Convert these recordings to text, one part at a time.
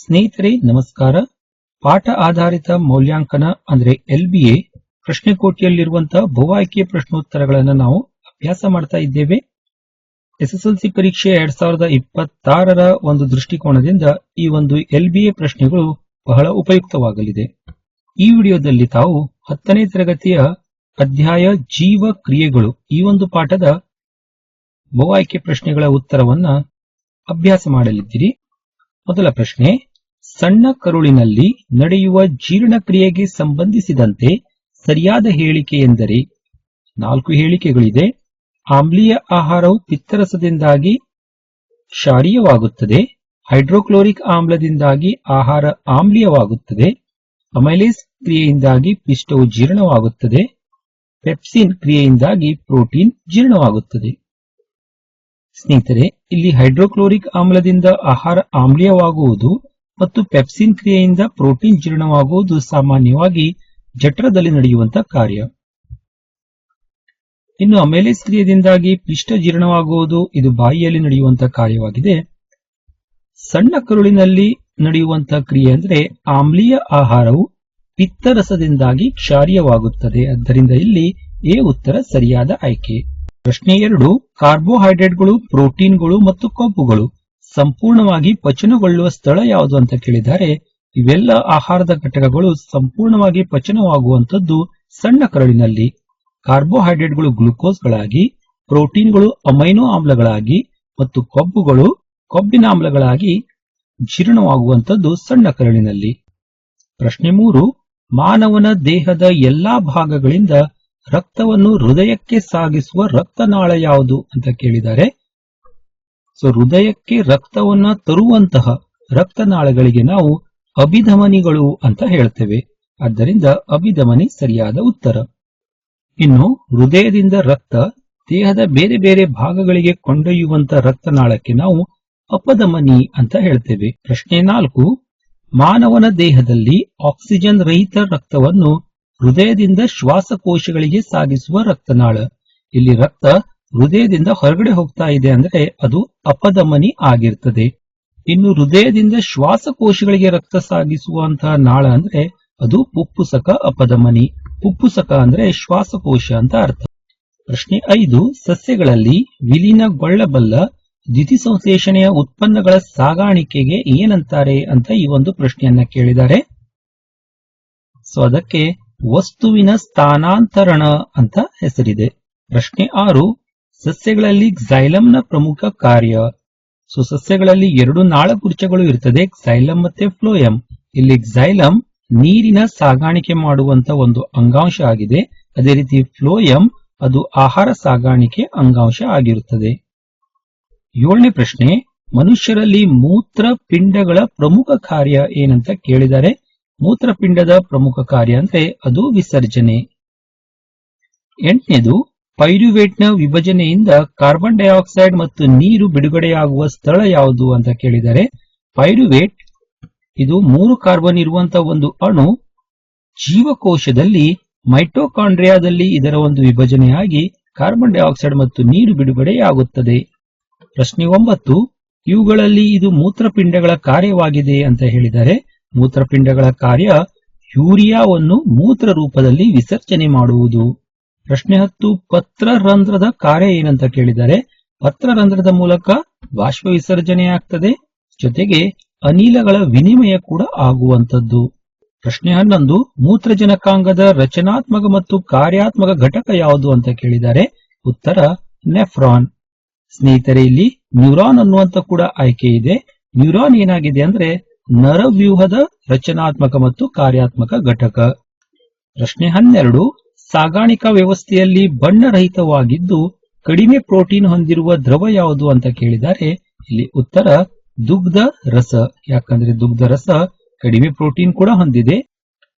ಸ್ನೇಹಿತರೆ, ನಮಸ್ಕಾರ. ಪಾಠ ಆಧಾರಿತ ಮೌಲ್ಯಾಂಕನ, ಅಂದ್ರೆ ಎಲ್ಬಿಎ ಪ್ರಶ್ನೆ ಪ್ರಶ್ನೆಕೋಟಿಯಲ್ಲಿರುವಂತಹ ಬಹು ಆಯ್ಕೆ ಪ್ರಶ್ನೋತ್ತರಗಳನ್ನು ನಾವು ಅಭ್ಯಾಸ ಮಾಡ್ತಾ ಇದ್ದೇವೆ. ಎಸ್ಎಸ್ಎಲ್ಸಿ ಪರೀಕ್ಷೆ ಎರಡ್ ಸಾವಿರದ ಇಪ್ಪತ್ತಾರರ ಒಂದು ದೃಷ್ಟಿಕೋನದಿಂದ ಈ ಒಂದು ಎಲ್ ಬಿ ಎ ಪ್ರಶ್ನೆಗಳು ಬಹಳ ಉಪಯುಕ್ತವಾಗಲಿದೆ. ಈ ವಿಡಿಯೋದಲ್ಲಿ ತಾವು ಹತ್ತನೇ ತರಗತಿಯ ಅಧ್ಯಾಯ ಜೀವ ಕ್ರಿಯೆಗಳು, ಈ ಒಂದು ಪಾಠದ ಬಹು ಆಯ್ಕೆ ಪ್ರಶ್ನೆಗಳ ಉತ್ತರವನ್ನ ಅಭ್ಯಾಸ ಮಾಡಲಿದ್ದೀರಿ. ಮೊದಲ ಪ್ರಶ್ನೆ ಸಣ್ಣ ಕರುಳಿನಲ್ಲಿ ನಡೆಯುವ ಜೀರ್ಣಕ್ರಿಯೆಗೆ ಸಂಬಂಧಿಸಿದಂತೆ ಸರಿಯಾದ ಹೇಳಿಕೆ ಎಂದರೆ, ನಾಲ್ಕು ಹೇಳಿಕೆಗಳಿದೆ. ಆಮ್ಲೀಯ ಆಹಾರವು ಪಿತ್ತರಸದಿಂದಾಗಿ ಕ್ಷಾರೀಯವಾಗುತ್ತದೆ. ಹೈಡ್ರೋಕ್ಲೋರಿಕ್ ಆಮ್ಲದಿಂದಾಗಿ ಆಹಾರ ಆಮ್ಲೀಯವಾಗುತ್ತದೆ. ಅಮೈಲೇಸ್ ಕ್ರಿಯೆಯಿಂದಾಗಿ ಪಿಷ್ಟವು ಜೀರ್ಣವಾಗುತ್ತದೆ. ಪೆಪ್ಸಿನ್ ಕ್ರಿಯೆಯಿಂದಾಗಿ ಪ್ರೋಟೀನ್ ಜೀರ್ಣವಾಗುತ್ತದೆ. ಸ್ನೇಹಿತರೆ, ಇಲ್ಲಿ ಹೈಡ್ರೋಕ್ಲೋರಿಕ್ ಆಮ್ಲದಿಂದ ಆಹಾರ ಆಮ್ಲೀಯವಾಗುವುದು ಮತ್ತು ಪೆಪ್ಸಿನ್ ಕ್ರಿಯೆಯಿಂದ ಪ್ರೋಟೀನ್ ಜೀರ್ಣವಾಗುವುದು ಸಾಮಾನ್ಯವಾಗಿ ಜಠರದಲ್ಲಿ ನಡೆಯುವಂತಹ ಕಾರ್ಯ. ಇನ್ನು ಅಮೆಲೇಸ್ ಕ್ರಿಯೆಯಿಂದಾಗಿ ಪಿಷ್ಟ ಜೀರ್ಣವಾಗುವುದು ಇದು ಬಾಯಿಯಲ್ಲಿ ನಡೆಯುವಂತಹ ಕಾರ್ಯವಾಗಿದೆ. ಸಣ್ಣ ಕರುಳಿನಲ್ಲಿ ನಡೆಯುವಂತಹ ಕ್ರಿಯೆ ಅಂದ್ರೆ ಆಮ್ಲೀಯ ಆಹಾರವು ಪಿತ್ತರಸದಿಂದಾಗಿ ಕ್ಷಾರ್ಯವಾಗುತ್ತದೆ. ಆದ್ದರಿಂದ ಇಲ್ಲಿ ಎ ಉತ್ತರ ಸರಿಯಾದ ಆಯ್ಕೆ. ಪ್ರಶ್ನೆ ಎರಡು, ಕಾರ್ಬೋಹೈಡ್ರೇಟ್ಗಳು, ಪ್ರೋಟೀನ್ಗಳು ಮತ್ತು ಕೊಬ್ಬುಗಳು. ಸಂಪೂರ್ಣವಾಗಿ ಪಚನಗೊಳ್ಳುವ ಸ್ಥಳ ಯಾವುದು ಅಂತ ಕೇಳಿದರೆ, ಇವೆಲ್ಲ ಆಹಾರದ ಘಟಕಗಳು ಸಂಪೂರ್ಣವಾಗಿ ಪಚನವಾಗುವಂತದ್ದು ಸಣ್ಣ ಕರಳಿನಲ್ಲಿ. ಕಾರ್ಬೋಹೈಡ್ರೇಟ್ಗಳು ಗ್ಲುಕೋಸ್ಗಳಾಗಿ, ಪ್ರೋಟೀನ್ಗಳು ಅಮೈನೋ ಆಮ್ಲಗಳಾಗಿ ಮತ್ತು ಕೊಬ್ಬುಗಳು ಕೊಬ್ಬಿನ ಆಮ್ಲಗಳಾಗಿ ಜೀರ್ಣವಾಗುವಂತದ್ದು ಸಣ್ಣ ಕರಳಿನಲ್ಲಿ. ಪ್ರಶ್ನೆ ಮೂರು, ಮಾನವನ ದೇಹದ ಎಲ್ಲಾ ಭಾಗಗಳಿಂದ ರಕ್ತವನ್ನು ಹೃದಯಕ್ಕೆ ಸಾಗಿಸುವ ರಕ್ತನಾಳ ಯಾವುದು ಅಂತ ಕೇಳಿದ್ದಾರೆ ಸೊ ಹೃದಯಕ್ಕೆ ರಕ್ತವನ್ನ ತರುವಂತಹ ರಕ್ತನಾಳಗಳಿಗೆ ನಾವು ಅಭಿಧಮನಿಗಳು ಅಂತ ಹೇಳ್ತೇವೆ. ಆದ್ದರಿಂದ ಅಭಿಧಮನಿ ಸರಿಯಾದ ಉತ್ತರ. ಇನ್ನು ಹೃದಯದಿಂದ ರಕ್ತ, ದೇಹದ ಬೇರೆ ಬೇರೆ ಭಾಗಗಳಿಗೆ ಕೊಂಡೊಯ್ಯುವಂತ ರಕ್ತನಾಳಕ್ಕೆ ನಾವು ಅಪಧಮನಿ ಅಂತ ಹೇಳ್ತೇವೆ. ಪ್ರಶ್ನೆ ನಾಲ್ಕು, ಮಾನವನ ದೇಹದಲ್ಲಿ ಆಕ್ಸಿಜನ್ ರಹಿತ ರಕ್ತವನ್ನು ಹೃದಯದಿಂದ ಶ್ವಾಸಕೋಶಗಳಿಗೆ ಸಾಗಿಸುವ ರಕ್ತನಾಳ. ಇಲ್ಲಿ ರಕ್ತ ಹೃದಯದಿಂದ ಹೊರಗಡೆ ಹೋಗ್ತಾ ಇದೆ ಅಂದ್ರೆ ಅದು ಅಪಧಮನಿ ಆಗಿರ್ತದೆ. ಇನ್ನು ಹೃದಯದಿಂದ ಶ್ವಾಸಕೋಶಗಳಿಗೆ ರಕ್ತ ಸಾಗಿಸುವಂತಹ ನಾಳ ಅಂದ್ರೆ ಅದು ಪುಪ್ಪುಸಕ ಅಪಧಮನಿ. ಪುಪ್ಪುಸಕ ಅಂದ್ರೆ ಶ್ವಾಸಕೋಶ ಅಂತ ಅರ್ಥ. ಪ್ರಶ್ನೆ ಐದು, ಸಸ್ಯಗಳಲ್ಲಿ ವಿಲೀನಗೊಳ್ಳಬಲ್ಲ ದ್ಯುತಿಸಂಶ್ಲೇಷಣೆಯ ಉತ್ಪನ್ನಗಳ ಸಾಗಾಣಿಕೆಗೆ ಏನಂತಾರೆ ಅಂತ ಈ ಒಂದು ಪ್ರಶ್ನೆಯನ್ನ ಕೇಳಿದ್ದಾರೆ. ಸೊ, ಅದಕ್ಕೆ ವಸ್ತುವಿನ ಸ್ಥಾನಾಂತರಣ ಅಂತ ಹೆಸರಿದೆ. ಪ್ರಶ್ನೆ ಆರು ಸಸ್ಯಗಳಲ್ಲಿ ನ ಪ್ರಮುಖ ಕಾರ್ಯ. ಸೊ ಸಸ್ಯಗಳಲ್ಲಿ ಎರಡು ನಾಳಗುರ್ಚಗಳು ಇರ್ತದೆ ಕ್ಸೈಲಮ್ ಮತ್ತೆ ಫ್ಲೋಯಂ ಇಲ್ಲಿ ಕ್ಸೈಲಮ್ ನೀರಿನ ಸಾಗಾಣಿಕೆ ಮಾಡುವಂತ ಒಂದು ಅಂಗಾಂಶ ಆಗಿದೆ. ಅದೇ ರೀತಿ ಫ್ಲೋಯಂ ಅದು ಆಹಾರ ಸಾಗಾಣಿಕೆ ಅಂಗಾಂಶ ಆಗಿರುತ್ತದೆ. ಏಳನೇ ಪ್ರಶ್ನೆ, ಮನುಷ್ಯರಲ್ಲಿ ಮೂತ್ರ ಪಿಂಡಗಳ ಪ್ರಮುಖ ಕಾರ್ಯ ಏನಂತ ಕೇಳಿದರೆ ಮೂತ್ರಪಿಂಡದ ಪ್ರಮುಖ ಕಾರ್ಯ ಅಂದ್ರೆ ಅದು ವಿಸರ್ಜನೆ. ಎಂಟನೇದು ಪೈರುವೇಟ್ನ ವಿಭಜನೆಯಿಂದ ಕಾರ್ಬನ್ ಡೈಆಕ್ಸೈಡ್ ಮತ್ತು ನೀರು ಬಿಡುಗಡೆಯಾಗುವ ಸ್ಥಳ ಯಾವುದು ಅಂತ ಕೇಳಿದರೆ, ಪೈರುವೇಟ್ ಇದು ಮೂರು ಕಾರ್ಬನ್ ಇರುವಂತಹ ಒಂದು ಅಣು ಜೀವಕೋಶದಲ್ಲಿ ಮೈಟೋಕಾಂಡ್ರಿಯಾದಲ್ಲಿ ಇದರ ಒಂದು ವಿಭಜನೆಯಾಗಿ ಕಾರ್ಬನ್ ಡೈಆಕ್ಸೈಡ್ ಮತ್ತು ನೀರು ಬಿಡುಗಡೆಯಾಗುತ್ತದೆ. ಪ್ರಶ್ನೆ ಒಂಬತ್ತು, ಇವುಗಳಲ್ಲಿ ಇದು ಮೂತ್ರಪಿಂಡಗಳ ಕಾರ್ಯವಾಗಿದೆ ಅಂತ ಹೇಳಿದರೆ, ಮೂತ್ರಪಿಂಡಗಳ ಕಾರ್ಯ ಯೂರಿಯಾವನ್ನು ಮೂತ್ರ ರೂಪದಲ್ಲಿ ವಿಸರ್ಜನೆ ಮಾಡುವುದು. ಪ್ರಶ್ನೆ ಹತ್ತು, ಪತ್ರರಂಧ್ರದ ಕಾರ್ಯ ಏನಂತ ಕೇಳಿದರೆ ಪತ್ರರಂಧ್ರದ ಮೂಲಕ ಬಾಷ್ಪ ವಿಸರ್ಜನೆ ಆಗ್ತದೆ. ಜೊತೆಗೆ ಅನಿಲಗಳ ವಿನಿಮಯ ಕೂಡ ಆಗುವಂತದ್ದು ಪ್ರಶ್ನೆ ಹನ್ನೊಂದು, ಮೂತ್ರಜನಕಾಂಗದ ರಚನಾತ್ಮಕ ಮತ್ತು ಕಾರ್ಯಾತ್ಮಕ ಘಟಕ ಯಾವುದು ಅಂತ ಕೇಳಿದರೆ ಉತ್ತರ, ನೆಫ್ರಾನ್. ಸ್ನೇಹಿತರೆ, ಇಲ್ಲಿ ನ್ಯೂರಾನ್ ಅನ್ನುವಂತ ಕೂಡ ಆಯ್ಕೆ ಇದೆ. ನ್ಯೂರಾನ್ ಏನಾಗಿದೆ ಅಂದ್ರೆ ನರವ್ಯೂಹದ ರಚನಾತ್ಮಕ ಮತ್ತು ಕಾರ್ಯಾತ್ಮಕ ಘಟಕ. ಪ್ರಶ್ನೆ ಹನ್ನೆರಡು ಸಾಗಾಣಿಕಾ ವ್ಯವಸ್ಥೆಯಲ್ಲಿ ಬಣ್ಣರಹಿತವಾಗಿದ್ದು, ಕಡಿಮೆ ಪ್ರೋಟೀನ್ ಹೊಂದಿರುವ ದ್ರವ ಯಾವುದು ಅಂತ ಕೇಳಿದರೆ, ಇಲ್ಲಿ ಉತ್ತರ ದುಗ್ಧ ರಸ. ಯಾಕಂದ್ರೆ ದುಗ್ಧ ರಸ ಕಡಿಮೆ ಪ್ರೋಟೀನ್ ಕೂಡ ಹೊಂದಿದೆ,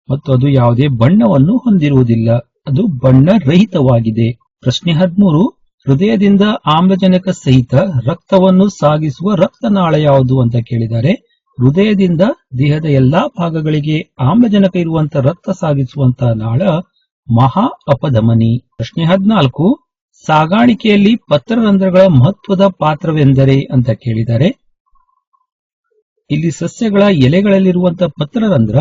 ಮತ್ತು ಅದು ಯಾವುದೇ ಬಣ್ಣವನ್ನು ಹೊಂದಿರುವುದಿಲ್ಲ. ಅದು ಬಣ್ಣ ರಹಿತವಾಗಿದೆ ಪ್ರಶ್ನೆ ಹದಿಮೂರು, ಹೃದಯದಿಂದ ಆಮ್ಲಜನಕ ಸಹಿತ ರಕ್ತವನ್ನು ಸಾಗಿಸುವ ರಕ್ತನಾಳ ಯಾವುದು ಅಂತ ಕೇಳಿದರೆ, ಹೃದಯದಿಂದ ದೇಹದ ಎಲ್ಲಾ ಭಾಗಗಳಿಗೆ ಆಮ್ಲಜನಕ ಇರುವಂತ ರಕ್ತ ಸಾಗಿಸುವಂತಹ ನಾಳ ಮಹಾ ಅಪಧಮನಿ. ಪ್ರಶ್ನೆ ಹದಿನಾಲ್ಕು. ಸಾಗಾಣಿಕೆಯಲ್ಲಿ ಪತ್ರರಂಧ್ರಗಳ ಮಹತ್ವದ ಪಾತ್ರವೆಂದರೆ ಅಂತ ಕೇಳಿದ್ದಾರೆ ಇಲ್ಲಿ ಸಸ್ಯಗಳ ಎಲೆಗಳಲ್ಲಿರುವಂತಹ ಪತ್ರರಂಧ್ರ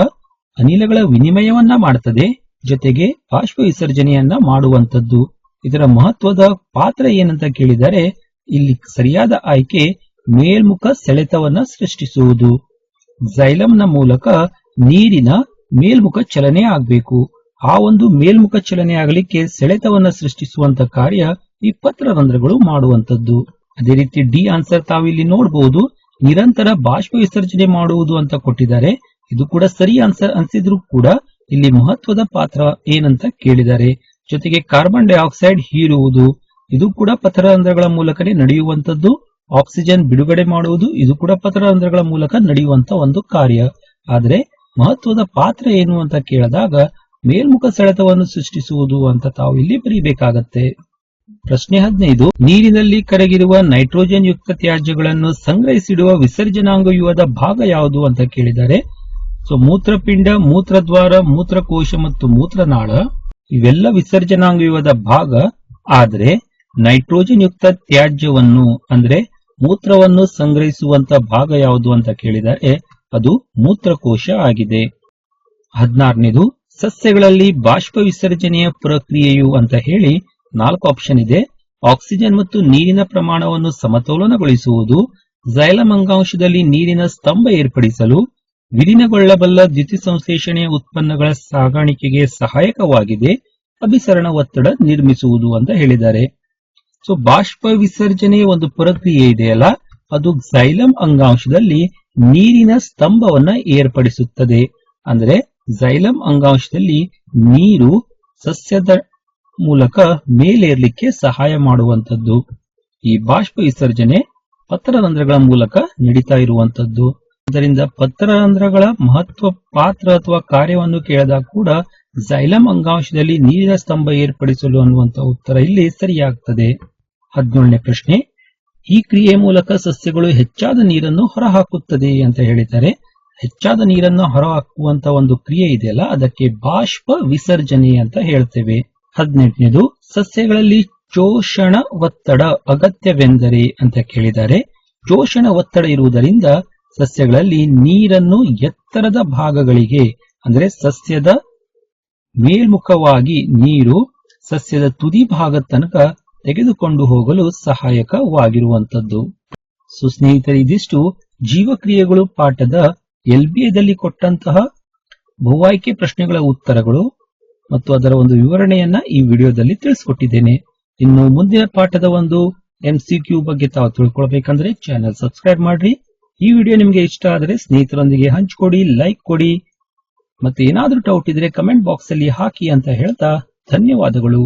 ಅನಿಲಗಳ ವಿನಿಮಯವನ್ನ ಮಾಡುತ್ತದೆ ಜೊತೆಗೆ ಬಾಷ್ಪ ವಿಸರ್ಜನೆಯನ್ನ ಮಾಡುವಂತದ್ದು ಇದರ ಮಹತ್ವದ ಪಾತ್ರ ಏನಂತ ಕೇಳಿದರೆ, ಇಲ್ಲಿ ಸರಿಯಾದ ಆಯ್ಕೆ ಮೇಲ್ಮುಖ ಸೆಳೆತವನ್ನ ಸೃಷ್ಟಿಸುವುದು. ನ ಮೂಲಕ ನೀರಿನ ಮೇಲ್ಮುಖ ಚಲನೆ ಆಗ್ಬೇಕು. ಆ ಒಂದು ಮೇಲ್ಮುಖ ಚಲನೆ ಆಗಲಿಕ್ಕೆ ಸೆಳೆತವನ್ನ ಸೃಷ್ಟಿಸುವಂತ ಕಾರ್ಯ ಈ ಪತ್ರರಂಧ್ರಗಳು ಮಾಡುವಂತದ್ದು ಅದೇ ರೀತಿ ಡಿ ಆನ್ಸರ್ ತಾವಿಲ್ಲಿ ನೋಡಬಹುದು ನಿರಂತರ ಬಾಷ್ಪ ವಿಸರ್ಜನೆ ಮಾಡುವುದು ಅಂತ ಕೊಟ್ಟಿದ್ದಾರೆ. ಇದು ಕೂಡ ಸರಿ ಆನ್ಸರ್ ಅನ್ಸಿದ್ರು ಕೂಡ ಇಲ್ಲಿ ಮಹತ್ವದ ಪಾತ್ರ ಏನಂತ ಕೇಳಿದ್ದಾರೆ. ಜೊತೆಗೆ ಕಾರ್ಬನ್ ಡೈಆಕ್ಸೈಡ್ ಹೀರುವುದು, ಇದು ಕೂಡ ಪತ್ರ ರಂಧ್ರಗಳ ಮೂಲಕನೇ ನಡೆಯುವಂತದ್ದು ಆಕ್ಸಿಜನ್ ಬಿಡುಗಡೆ ಮಾಡುವುದು, ಇದು ಕೂಡ ಪತ್ರ ರಂಧ್ರಗಳ ಮೂಲಕ ನಡೆಯುವಂತ ಒಂದು ಕಾರ್ಯ. ಆದರೆ ಮಹತ್ವದ ಪಾತ್ರ ಏನು ಅಂತ ಕೇಳಿದಾಗ ಮೇಲ್ಮುಖ ಸೆಳೆತವನ್ನು ಸೃಷ್ಟಿಸುವುದು ಅಂತ ತಾವು ಇಲ್ಲಿ ಬರೀಬೇಕಾಗತ್ತೆ. ಪ್ರಶ್ನೆ ಹದಿನೈದು, ನೀರಿನಲ್ಲಿ ಕರಗಿರುವ ನೈಟ್ರೋಜನ್ ಯುಕ್ತ ತ್ಯಾಜ್ಯಗಳನ್ನು ಸಂಗ್ರಹಿಸಿಡುವ ವಿಸರ್ಜನಾಂಗವ್ಯೂಹದ ಭಾಗ ಯಾವುದು ಅಂತ ಕೇಳಿದ್ದಾರೆ ಸೊ ಮೂತ್ರಪಿಂಡ, ಮೂತ್ರದ್ವಾರ, ಮೂತ್ರಕೋಶ ಮತ್ತು ಮೂತ್ರನಾಳ ಇವೆಲ್ಲ ವಿಸರ್ಜನಾಂಗವ್ಯೂಹದ ಭಾಗ. ಆದರೆ ನೈಟ್ರೋಜನ್ ಯುಕ್ತ ತ್ಯಾಜ್ಯವನ್ನು ಅಂದ್ರೆ ಮೂತ್ರವನ್ನು ಸಂಗ್ರಹಿಸುವಂತ ಭಾಗ ಯಾವುದು ಅಂತ ಕೇಳಿದರೆ ಅದು ಮೂತ್ರಕೋಶ ಆಗಿದೆ. ಹದಿನಾರನೇದು ಸಸ್ಯಗಳಲ್ಲಿ ಬಾಷ್ಪ ವಿಸರ್ಜನೆಯ ಪ್ರಕ್ರಿಯೆಯು ಅಂತ ಹೇಳಿ ನಾಲ್ಕು ಆಪ್ಷನ್ ಇದೆ. ಆಕ್ಸಿಜನ್ ಮತ್ತು ನೀರಿನ ಪ್ರಮಾಣವನ್ನು ಸಮತೋಲನಗೊಳಿಸುವುದು, ಜೈಲಮಂಗಾಂಶದಲ್ಲಿ ನೀರಿನ ಸ್ತಂಭ ಏರ್ಪಡಿಸಲು, ವಿಲೀನಗೊಳ್ಳಬಲ್ಲ ದ್ಯುತಿಸಂಶ್ಲೇಷಣೆಯ ಉತ್ಪನ್ನಗಳ ಸಾಗಾಣಿಕೆಗೆ ಸಹಾಯಕವಾಗಿದೆ, ಅಭಿಸರಣ ಒತ್ತಡ ನಿರ್ಮಿಸುವುದು ಅಂತ ಹೇಳಿದ್ದಾರೆ. ಸೊ ಬಾಷ್ಪ ವಿಸರ್ಜನೆ ಒಂದು ಪ್ರಕ್ರಿಯೆ ಇದೆಯಲ್ಲ, ಅದು ಜೈಲಂ ಅಂಗಾಂಶದಲ್ಲಿ ನೀರಿನ ಸ್ತಂಭವನ್ನ ಏರ್ಪಡಿಸುತ್ತದೆ. ಅಂದ್ರೆ ಝೈಲಮ್ ಅಂಗಾಂಶದಲ್ಲಿ ನೀರು ಸಸ್ಯದ ಮೂಲಕ ಮೇಲೇರ್ಲಿಕ್ಕೆ ಸಹಾಯ ಮಾಡುವಂತದ್ದು ಈ ಬಾಷ್ಪ ವಿಸರ್ಜನೆ ಪತ್ರರಂಧ್ರಗಳ ಮೂಲಕ ನಡೀತಾ ಇರುವಂತದ್ದು ಅದರಿಂದ ಪತ್ರರಂಧ್ರಗಳ ಮಹತ್ವ ಪಾತ್ರ ಅಥವಾ ಕಾರ್ಯವನ್ನು ಕೇಳಿದಾಗ ಕೂಡ ಝೈಲಮ್ ಅಂಗಾಂಶದಲ್ಲಿ ನೀರಿನ ಸ್ತಂಭ ಏರ್ಪಡಿಸಲು ಅನ್ನುವಂತ ಉತ್ತರ ಇಲ್ಲಿ ಸರಿಯಾಗ್ತದೆ. ಹದಿನೇಳನೇ ಪ್ರಶ್ನೆ, ಈ ಕ್ರಿಯೆ ಮೂಲಕ ಸಸ್ಯಗಳು ಹೆಚ್ಚಾದ ನೀರನ್ನು ಹೊರಹಾಕುತ್ತದೆ ಅಂತ ಹೇಳಿದ್ದಾರೆ. ಹೆಚ್ಚಾದ ನೀರನ್ನು ಹೊರಹಾಕುವಂತ ಒಂದು ಕ್ರಿಯೆ ಇದೆಯಲ್ಲ, ಅದಕ್ಕೆ ಬಾಷ್ಪ ವಿಸರ್ಜನೆ ಅಂತ ಹೇಳ್ತೇವೆ. ಹದಿನೆಂಟನೇದು, ಸಸ್ಯಗಳಲ್ಲಿ ಚೋಷಣ ಒತ್ತಡ ಅಗತ್ಯವೆಂದರೆ ಅಂತ ಕೇಳಿದ್ದಾರೆ. ಚೋಷಣ ಒತ್ತಡ ಇರುವುದರಿಂದ ಸಸ್ಯಗಳಲ್ಲಿ ನೀರನ್ನು ಎತ್ತರದ ಭಾಗಗಳಿಗೆ, ಅಂದ್ರೆ ಸಸ್ಯದ ಮೇಲ್ಮುಖವಾಗಿ ನೀರು ಸಸ್ಯದ ತುದಿ ಭಾಗ ತನಕ ತೆಗೆದುಕೊಂಡು ಹೋಗಲು ಸಹಾಯಕವಾಗಿರುವಂತದ್ದು ಸೊ ಸ್ನೇಹಿತರೆ ಇದಿಷ್ಟು ಜೀವಕ್ರಿಯೆಗಳು ಪಾಠದ ಎಲ್ಬಿಎದಲ್ಲಿ ಕೊಟ್ಟಂತಹ ಬಹುಆಯ್ಕೆ ಪ್ರಶ್ನೆಗಳ ಉತ್ತರಗಳು ಮತ್ತು ಅದರ ಒಂದು ವಿವರಣೆಯನ್ನ ಈ ವಿಡಿಯೋದಲ್ಲಿ ತಿಳಿಸ್ಕೊಟ್ಟಿದ್ದೇನೆ. ಇನ್ನು ಮುಂದಿನ ಪಾಠದ ಒಂದು ಎಂಸಿಕ್ಯೂ ಬಗ್ಗೆ ತಾವು ತಿಳ್ಕೊಳ್ಬೇಕಂದ್ರೆ ಚಾನೆಲ್ ಸಬ್ಸ್ಕ್ರೈಬ್ ಮಾಡ್ರಿ. ಈ ವಿಡಿಯೋ ನಿಮಗೆ ಇಷ್ಟ ಆದರೆ ಸ್ನೇಹಿತರೊಂದಿಗೆ ಹಂಚ್ಕೊಡಿ, ಲೈಕ್ ಕೊಡಿ, ಮತ್ತೆ ಏನಾದರೂ ಡೌಟ್ ಇದ್ರೆ ಕಮೆಂಟ್ ಬಾಕ್ಸ್ ಅಲ್ಲಿ ಹಾಕಿ ಅಂತ ಹೇಳ್ತಾ ಧನ್ಯವಾದಗಳು.